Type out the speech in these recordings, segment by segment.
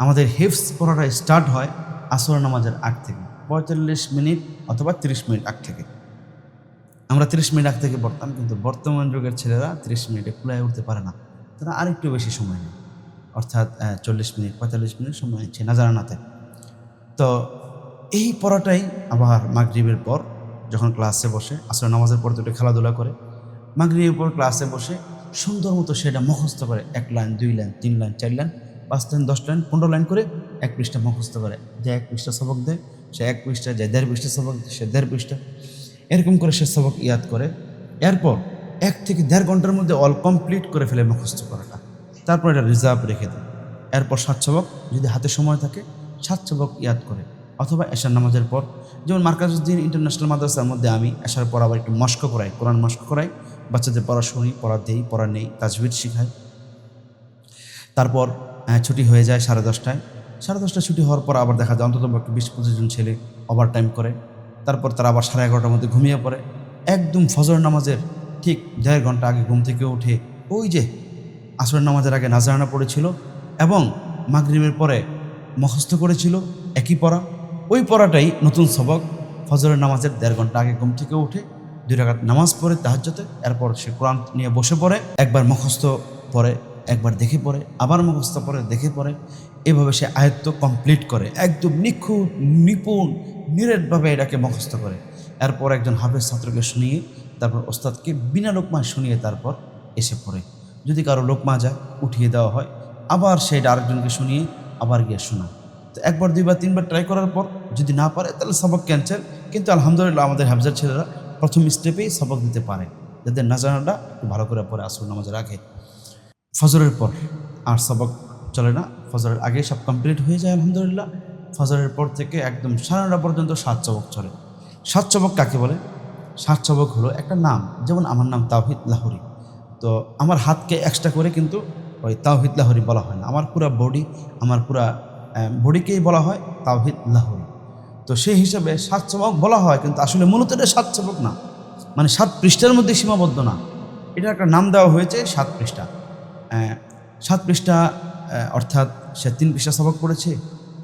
আমাদের হেফস পড়াটা স্টার্ট হয় আসর নামাজের আগ থেকে। পঁয়তাল্লিশ মিনিট অথবা তিরিশ মিনিট আগ থেকে। আমরা তিরিশ মিনিট আগ থেকে পড়তাম, কিন্তু বর্তমান যুগের ছেলেরা তিরিশ মিনিটে কুলায় উঠতে পারে না। তারা আরেকটু বেশি সময় নেয়। অর্থাৎ চল্লিশ মিনিট, পঁয়তাল্লিশ মিনিট সময় নিচ্ছে না জানাতে তো এই পড়াটাই আবার মাগরিবের পর যখন ক্লাসে বসে আসলে নামাজের পর দুটো খেলাধুলা করে, মাগরিবের পর ক্লাসে বসে সুন্দর মতো সেটা মুখস্থ করে, এক লাইন, দুই লাইন, তিন লাইন, চার লাইন পাঁচ লাইন, দশ লাইন, পনেরো লাইন করে এক পৃষ্ঠা মুখস্থ করে। যে এক পৃষ্ঠা সবক দেয়, সে এক পৃষ্ঠা, যে দেড় পৃষ্ঠা সবক সে দেড় পৃষ্ঠা। এরকম করে সে সবক ইয়াদ করে। এরপর এক থেকে দেড় ঘণ্টার মধ্যে অল কমপ্লিট করে ফেলে মুখস্থ করাটা। তারপর এটা রিজার্ভ রেখে দেয়। এরপর সাত সবক, যদি হাতে সময় থাকে, সাত সবক ইয়াদ করে। অথবা এশার নামাজের পর, যেমন মার্কাজুদ্দিন ইন্টারন্যাশনাল মাদ্রাসার মধ্যে আমি এশার পর আবার একটু মস্ক করাই কোরআন মস্ক করাই। বাচ্চাদের পড়া শুনি, পড়া দেই, পড়া নেই, তাজবির শিখাই। তারপর ছুটি হয়ে যায় সাড়ে দশটায়। সাড়ে দশটায় ছুটি হওয়ার পর আবার দেখা যায় অন্তত বিশ পঁচিশ জন ছেলে ওভার টাইম করে। তারপর তারা আবার সাড়ে এগারোটার মধ্যে ঘুমিয়ে পড়ে। একদম ফজর নামাজের ঠিক দেড় ঘণ্টা আগে ঘুম থেকে উঠে ওই যে আসরের নামাজের আগে নাজরানা পড়েছিল এবং মাগরিবের পরে মুখস্থ করেছিল একই পড়া। ওই পড়াটাই নতুন সবক ফজরের নামাজের দেড় ঘণ্টা আগে ঘুম থেকে উঠে দুই রাকাত নামাজ পড়ে তাহাজ্জতে এরপর সে কোরআন নিয়ে বসে পড়ে, একবার মুখস্থ পড়ে। একবার দেখে পড়ে, আবার মুখস্থ পড়ে দেখে পড়ে। এভাবে সে আয়ত্ত কমপ্লিট করে, একদম নিখুঁত, নিপুণ, নিরেটভাবে এটাকে মুখস্থ করে। এরপর একজন হাফেজ ছাত্রকে শুনিয়ে, তারপর ওস্তাদকে বিনা লোকমায় শুনিয়ে তারপর এসে পড়ে। যদি কারও লোকমা যায়, উঠিয়ে দেওয়া হয়, আবার সেটা আরেকজনকে শুনিয়ে আবার গিয়ে শোনা তো একবার, দুইবার, তিনবার ট্রাই করার পর যদি না পারে, তাহলে সবক ক্যান্সেল কিন্তু আলহামদুলিল্লাহ আমাদের হাফজার ছেলেরা প্রথম স্টেপেই সবক দিতে পারে। যাদের না জানাটা ভালো করে পরে আসল নামাজ আগে ফজরের পর। আর সবক চলে না, ফজরের আগে সব কমপ্লিট হয়ে যায়, আলহামদুলিল্লাহ। ফজরের পর থেকে একদম সাড়ে নটা পর্যন্ত সাত চবক চলে। সাত চবক কাকে বলে? সাত চবক হলো একটা নাম, যেমন আমার নাম তাওহিদ লাহরি। তো আমার হাতকে এক্সট্রা করে কিন্তু ওই তাওহিদ লাহরি বলা হয় না। আমার পুরা বডি আমার পুরা বডিকেই বলা হয় তাওহিদ লাহরি। তো সেই হিসাবে সাত চবক বলা হয়, কিন্তু আসলে মূলত এটা সাত চবক না। মানে সাত পৃষ্ঠার মধ্যে সীমাবদ্ধ না। এটা একটা নাম দেওয়া হয়েছে সাত পৃষ্ঠা। সাত পৃষ্ঠা অর্থাৎ সে তিন পৃষ্ঠা সবক পড়েছে।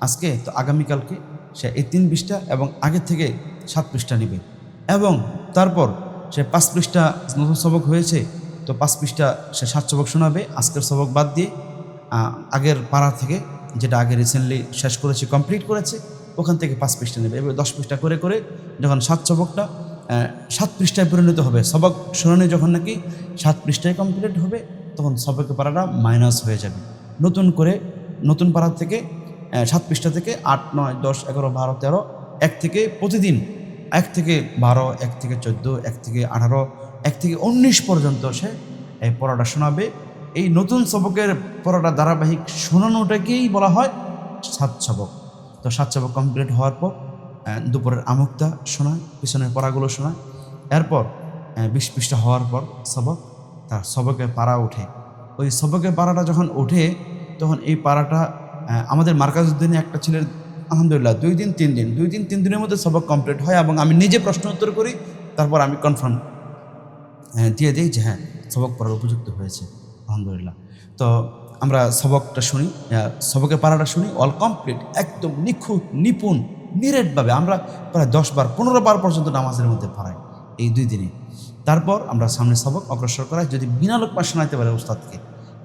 আজকে তো আগামীকালকে সে এই তিন পৃষ্ঠা এবং আগে থেকে সাত পৃষ্ঠা নেবে। এবং তারপর সে পাঁচ পৃষ্ঠা নতুন সবক হয়েছে, তো পাঁচ পৃষ্ঠা সে সাত সবক শোনাবে। আজকের সবক বাদ দিয়ে আগের পাড়া থেকে যেটা আগে রিসেন্টলি শেষ করেছে কমপ্লিট করেছে, ওখান থেকে পাঁচ পৃষ্ঠা নেবে। এবার দশ পৃষ্ঠা করে করে যখন সাত সবকটা সাত পৃষ্ঠায় পরিণত হবে, সবক শুনানি যখন নাকি সাত পৃষ্ঠায় কমপ্লিট হবে তখন সবকের পাড়াটা মাইনাস হয়ে যাবে। নতুন করে নতুন পাড়া থেকে সাত পৃষ্ঠা থেকে আট, নয়, দশ, এগারো, বারো, তেরো, এক থেকে প্রতিদিন এক থেকে বারো, এক থেকে চোদ্দ, এক থেকে আঠারো, এক থেকে উনিশ পর্যন্ত সে এই পড়াটা শোনাবে। এই নতুন সবকের পড়াটা ধারাবাহিক শোনানোটাকেই বলা হয় সাত সবক। তো সাত সবক কমপ্লিট হওয়ার পর দুপুরের আমুকটা শোনায় পিছনের পড়াগুলো শোনায় এরপর বিশ পৃষ্ঠা হওয়ার পর সবক তার সবকের পাড়া ওঠে। ওই সবকের পাড়াটা যখন ওঠে, তখন এই পাড়াটা আমাদের মার্কাজুদ্দিনে একটা ছেলের, আলহামদুলিল্লাহ, দুই দিন, তিন দিন, দুই দিন, তিন দিনের মধ্যে সবক কমপ্লিট হয় এবং আমি নিজে প্রশ্ন উত্তর করি, তারপর আমি কনফার্ম দিয়ে দিই যে হ্যাঁ সবক পড়ার উপযুক্ত হয়েছে, আলহামদুলিল্লাহ। তো আমরা সবকটা শুনি সবকের পাড়াটা শুনি অল কমপ্লিট একদম নিখুঁত, নিপুণ, নিরেটভাবে। আমরা প্রায় দশ বার, পনেরো বার পর্যন্ত নামাজের মধ্যে পড়াই। এই দুই দিনে। তারপর আমরা সামনে সবক অগ্রসর করাই। যদি বিনা লোক শোনাইতে পারে উস্তাদকে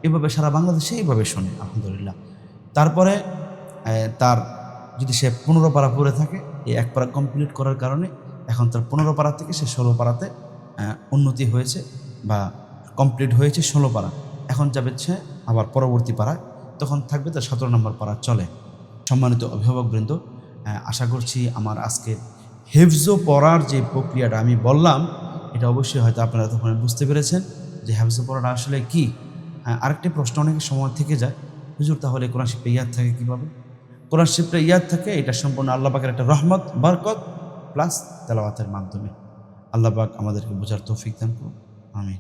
এভাবে সারা বাংলাদেশে এইভাবে শোনে, আলহামদুলিল্লাহ। তারপরে তার যদি সে পনেরো পাড়া পড়ে থাকে, এই এক পাড়া কমপ্লিট করার কারণে এখন তার পনেরো পাড়া থেকে সে ষোলো পাড়াতে উন্নতি হয়েছে বা কমপ্লিট হয়েছে ষোলো পাড়া। এখন যাবে সে আবার পরবর্তী পাড়ায়। তখন থাকবে তার সতেরো নম্বর পাড়া চলে। সম্মানিত অভিভাবকবৃন্দ আশা করছি আমার আজকে হেফজো পড়ার যে প্রক্রিয়াটা আমি বললাম এটা অবশ্যই হয়তো আপনারা তখন বুঝতে পেরেছেন যে হেফজো পড়াটা আসলে কি। হ্যাঁ, আরেকটি প্রশ্ন অনেক সময় থেকে যায় হুজুর তাহলে কোরআন শিল্পে ইয়াদ থাকে কীভাবে? কোরআন শিল্পে ইয়াদ থাকে এটা সম্পূর্ণ আল্লাহবাকের একটা রহমত বরকত প্লাস তেলাওয়াতের মাধ্যমে। আল্লাহ পাক আমাদেরকে বোঝার তৌফিক দান করুন। আমি